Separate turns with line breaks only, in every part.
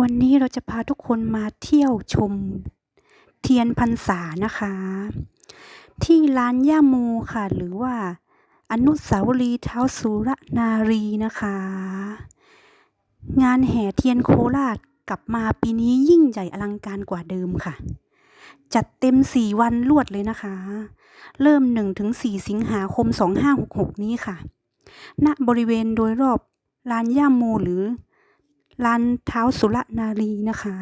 วันนี้เราจะพาทุกคนมาเที่ยวชม เทียนพรรษานะคะ ที่ร้านย่าโมค่ะ หรือว่าอนุสาวรีย์เท้าสุรนารีนะคะ งานแห่เทียนโคราชกลับมาปีนี้ยิ่งใหญ่อลังการกว่าเดิมค่ะ จัดเต็ม 4 วันรวดเลยนะคะ เริ่ม 1-4 สิงหาคม 2566 นี้ค่ะ ณบริเวณโดยรอบลานย่าโมหรือ ลานเท้าสุรนารีนะคะ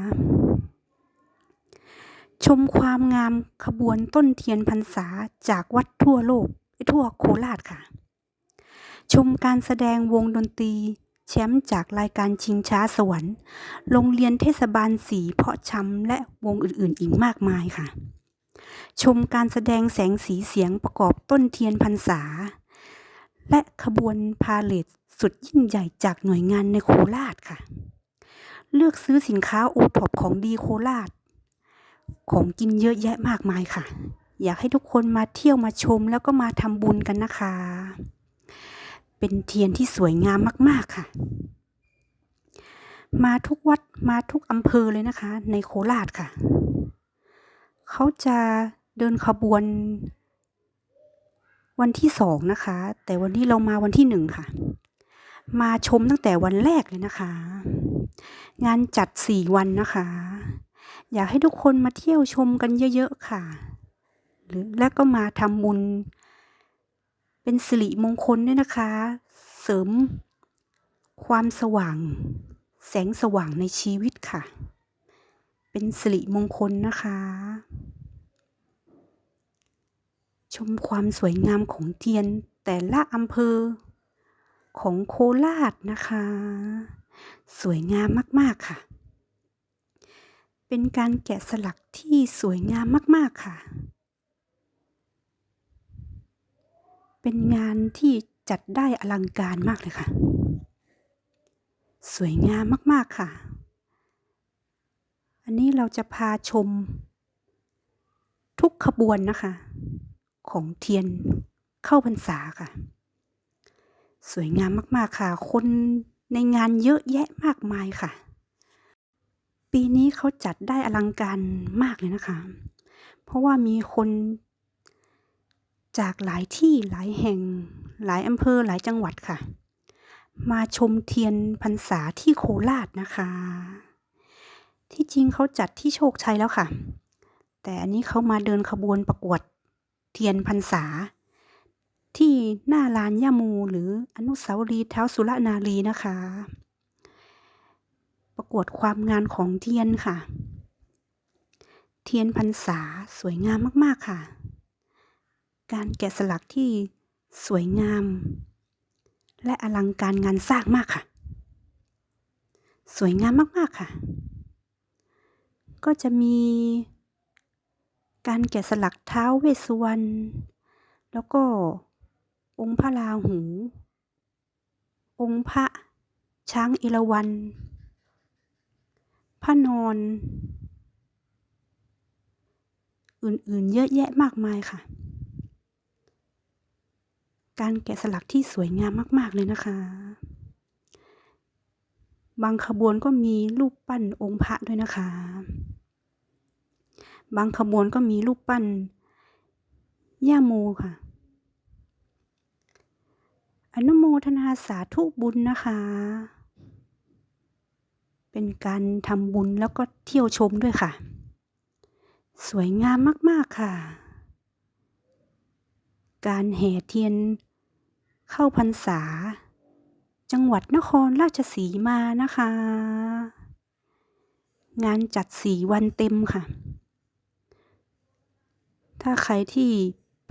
ชมความงามขบวนต้นเทียนพรรษาจากวัดทั่วโลกทั่วโคราชค่ะ ชมการแสดงวงดนตรีแชมป์จากรายการชิงช้าสวรรค์ โรงเรียนเทศบาลสีเพาะชำและวงอื่นๆ อีกมากมายค่ะ ชมการแสดงแสงสีเสียงประกอบต้นเทียนพรรษา และขบวนพาเลทสุดยิ่งใหญ่จากหน่วยงานในโคราชค่ะ เลือกซื้อสินค้าโอท็อปของดีโคราช ของกินเยอะแยะมากมายค่ะ อยากให้ทุกคนมาเที่ยวมาชมแล้วก็มาทำบุญกันนะคะ เป็นเทียนที่สวยงามมากๆค่ะ มาทุกวัดมาทุกอำเภอเลยนะคะ ในโคราชค่ะ เขาจะเดินขบวน วันที่สองนะคะ แต่วันนี้เรามาวันที่หนึ่งค่ะ มาชมตั้งแต่วันแรกเลยนะคะ งานจัดสี่วันนะคะ อยากให้ทุกคนมาเที่ยวชมกันเยอะๆค่ะ หรือและก็มาทำบุญ เป็นสิริมงคลด้วยนะคะ เสริมความสว่าง แสงสว่างในชีวิตค่ะ เป็นสิริมงคลนะคะ ชมความสวยงามของเทียนแต่ละอำเภอ ของโคราชนะคะ สวยงามมากๆค่ะ เป็นการแกะสลักที่สวยงามมากๆค่ะ เป็นงานที่จัดได้อลังการมากเลยค่ะ สวยงามมากๆค่ะ อันนี้เราจะพาชมทุกขบวนนะคะ ของเทียนเข้าพรรษาค่ะ สวยงามมาก ๆ ค่ะ คนในงานเยอะแยะมากมายค่ะ ปีนี้เขาจัดได้อลังการมากเลยนะคะ เพราะว่ามีคนจากหลายที่หลายแห่งหลายอำเภอหลายจังหวัดค่ะ มาชมเทียนพรรษาที่โคราชนะคะ ที่จริงเขาจัดที่โชคชัยแล้วค่ะ แต่อันนี้เขามาเดินขบวนประกวด ทียนพรรษา ที่หน้าลานย่าโมหรืออนุสาวรีย์เท้าสุรนารีนะคะ ประกวดความงามของเทียนค่ะ เทียนพรรษาสวยงามมากๆค่ะ การแกะสลักที่สวยงาม และอลังการงานสร้างมากค่ะ สวยงามมากๆค่ะ ก็จะมี การแกะสลักเท้าเวสสุวรรณแล้วก็องค์พระราหู องค์พระช้างเอราวัณพระนอน อื่นๆ เยอะแยะมากมายค่ะ การแกะสลักที่สวยงามมากๆเลยนะคะ บางขบวนก็มีรูปปั้นองค์พระด้วยนะคะ บางขบวนก็มีรูปปั้น ย่าโมค่ะ อนุโมทนาสาธุบุญนะคะ เป็นการทำบุญแล้วก็เที่ยวชมด้วยค่ะ สวยงามมาก ๆ ค่ะ การแห่เทียนเข้าพรรษา จังหวัดนครราชสีมานะคะ งานจัดสี่วันเต็มค่ะ ถ้าใครที่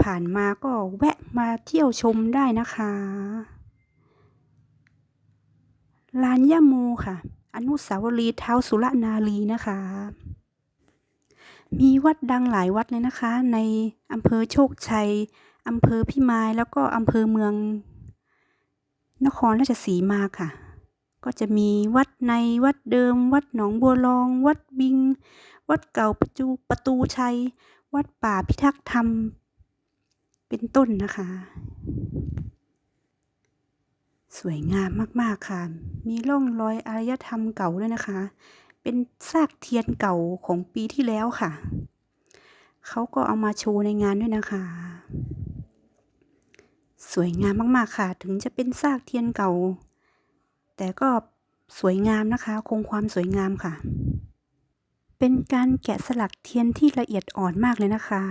ผ่านมาก็แวะมาเที่ยวชมได้นะคะลานย่าโมค่ะ อนุสาวรีย์เท้าสุรนารีนะคะ มีวัดดังหลายวัดเลยนะคะ ในอำเภอโชคชัยอำเภอพิมายแล้วก็อำเภอเมือง นครราชสีมาค่ะ ก็จะมีวัดในวัดเดิม วัดหนองบัวลอง วัดบิง วัดเก่าประจูประตูชัย วัดป่าพิทักษ์ธรรม เป็นต้นนะคะ สวยงามมากๆค่ะ มีร่องรอยอารยธรรมเก่าด้วยนะคะ เป็นซากเทียนเก่าของปีที่แล้วค่ะ เขาก็เอามาโชว์ในงานด้วยนะคะ สวยงามมากๆค่ะ ถึงจะเป็นซากเทียนเก่า แต่ก็สวยงามนะคะ คงความสวยงามค่ะ เป็นการแกะสลักเทียนที่ละเอียดอ่อนมากเลยนะคะ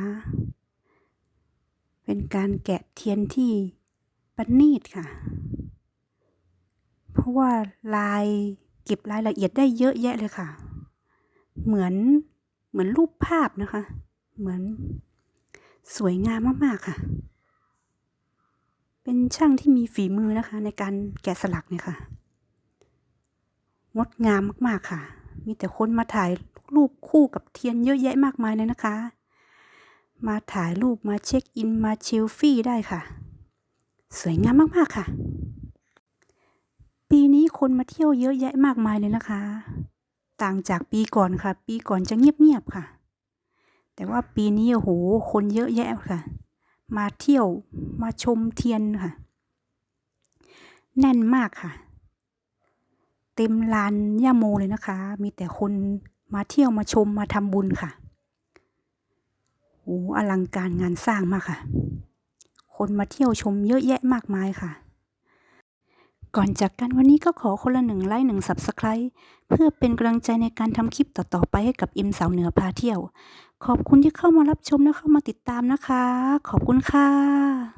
เป็นการแกะเทียนที่ประณีตค่ะ เพราะว่าลายเก็บรายละเอียดได้เยอะแยะเลยค่ะ เหมือนเหมือนรูปภาพนะคะ เหมือนสวยงามมาก ๆ ค่ะ เป็นช่างที่มีฝีมือนะคะ ในการแกะสลักเนี่ยค่ะ งดงามมาก ๆ ค่ะ มีแต่คนมาถ่าย รูปคู่กับเทียนเยอะแยะมากมายเลยนะคะ มาถ่ายรูปมาเช็คอินมาเชลฟี่ได้ค่ะ สวยงามมากๆค่ะ ปีนี้คนมาเที่ยวเยอะแยะมากมายเลยนะคะ ต่างจากปีก่อนค่ะ ปีก่อนจะเงียบๆค่ะ แต่ว่าปีนี้โอ้โหคนเยอะแยะค่ะ มาเที่ยวมาชมเทียนค่ะ แน่นมากค่ะเต็มลานย่าโมเลยนะคะ มีแต่คน มาเที่ยวมาชมมาทำบุญค่ะโอ้อลังการงานสร้างมากค่ะ คนมาเที่ยวชมเยอะแยะมากมายค่ะ ก่อนจากกันวันนี้ก็ขอคนละหนึ่งไลค์หนึ่ง Subscribe เพื่อเป็นกำลังใจในการทำคลิปต่อๆไปให้กับอิมสาวเหนือพาเที่ยว ขอบคุณที่เข้ามารับชมและเข้ามาติดตามนะคะ ขอบคุณค่ะ